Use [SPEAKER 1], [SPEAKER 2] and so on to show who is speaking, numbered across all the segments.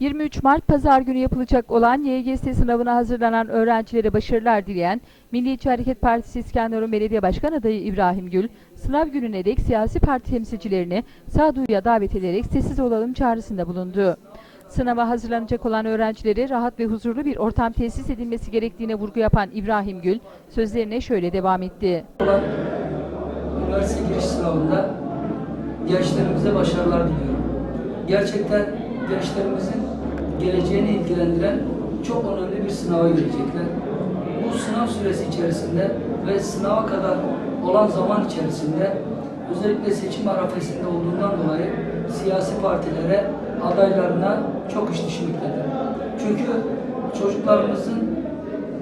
[SPEAKER 1] 23 Mart Pazar günü yapılacak olan YGS sınavına hazırlanan öğrencilere başarılar dileyen Milliyetçi Hareket Partisi İskenderun Belediye Başkan Adayı İbrahim Gül, sınav gününe dek siyasi parti temsilcilerini sağduyuya davet ederek sessiz olalım çağrısında bulundu. Sınava hazırlanacak olan öğrencilere rahat ve huzurlu bir ortam tesis edilmesi gerektiğine vurgu yapan İbrahim Gül, sözlerine şöyle devam etti.
[SPEAKER 2] üniversite giriş sınavında gençlerimize başarılar diliyorum. Gerçekten gençlerimizin geleceğini ilgilendiren çok önemli bir sınava girecekler. Bu sınav süresi içerisinde ve sınava kadar olan zaman içerisinde özellikle seçim arafesinde olduğundan dolayı siyasi partilere, adaylarına çok iş düşmektedir. Çünkü çocuklarımızın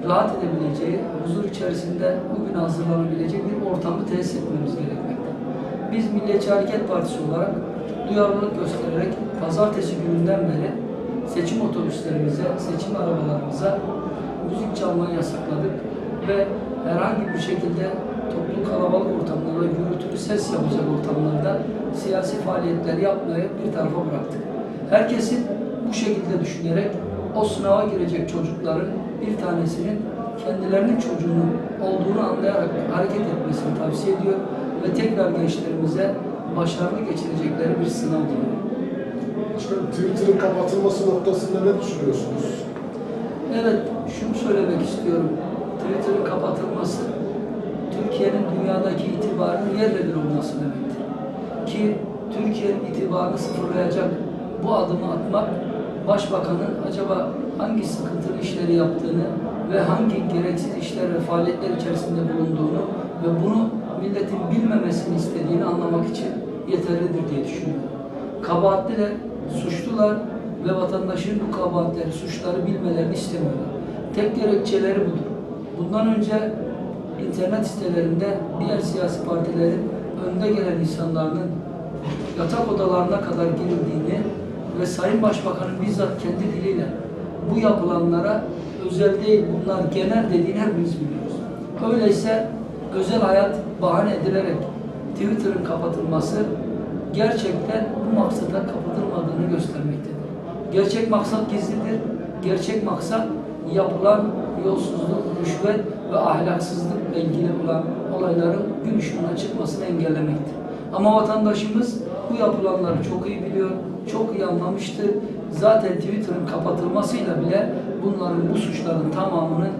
[SPEAKER 2] rahat edebileceği, huzur içerisinde bugün hazırlanabilecek bir ortamı tesis etmemiz gerekmekte. Biz Milliyetçi Hareket Partisi olarak duyarlılık göstererek pazartesi gününden beri seçim otobüslerimize, seçim arabalarımıza müzik çalmayı yasakladık ve herhangi bir şekilde toplu kalabalık ortamlarda, gürültülü ses yapacak ortamlarda siyasi faaliyetler yapmayı bir tarafa bıraktık. Herkesin bu şekilde düşünerek o sınava girecek çocukların bir tanesinin kendilerinin çocuğunun olduğunu anlayarak hareket etmesini tavsiye ediyor ve tekrar gençlerimize başarılı geçirecekleri bir sınav diliyorum.
[SPEAKER 3] Twitter'ın kapatılması noktasında ne düşünüyorsunuz?
[SPEAKER 2] Evet, şunu söylemek istiyorum. Twitter'ın kapatılması Türkiye'nin dünyadaki itibarının yerle bir olması demektir. Ki Türkiye'nin itibarını sıfırlayacak bu adımı atmak Başbakanın acaba hangi sıkıntılı işleri yaptığını ve hangi gereksiz işler ve faaliyetler içerisinde bulunduğunu ve bunu milletin bilmemesini istediğini anlamak için yeterlidir diye düşünüyorum. Kabahatliler, suçlular ve vatandaşın bu kabahatleri, suçları bilmelerini istemiyorlar. Tek gerekçeleri budur. Bundan önce internet sitelerinde diğer siyasi partilerin önde gelen insanların yatak odalarına kadar girildiğini ve Sayın Başbakan'ın bizzat kendi diliyle bu yapılanlara özel değil bunlar genel dediğini hepimiz biliyoruz. Öyleyse özel hayat bahane edilerek Twitter'ın kapatılması gerçekten bu maksata kapatılmadığını göstermektedir. Gerçek maksat gizlidir. Gerçek maksat yapılan yolsuzluk, rüşvet ve ahlaksızlıkla ilgili olan olayların gün ışığına çıkmasını engellemektir. Ama vatandaşımız bu yapılanları çok iyi biliyor, çok iyi anlamıştır. Zaten Twitter'ın kapatılmasıyla bile bunların, bu suçların tamamının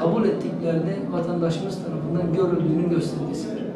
[SPEAKER 2] kabul ettiklerini vatandaşımız tarafından görüldüğünün göstergesidir.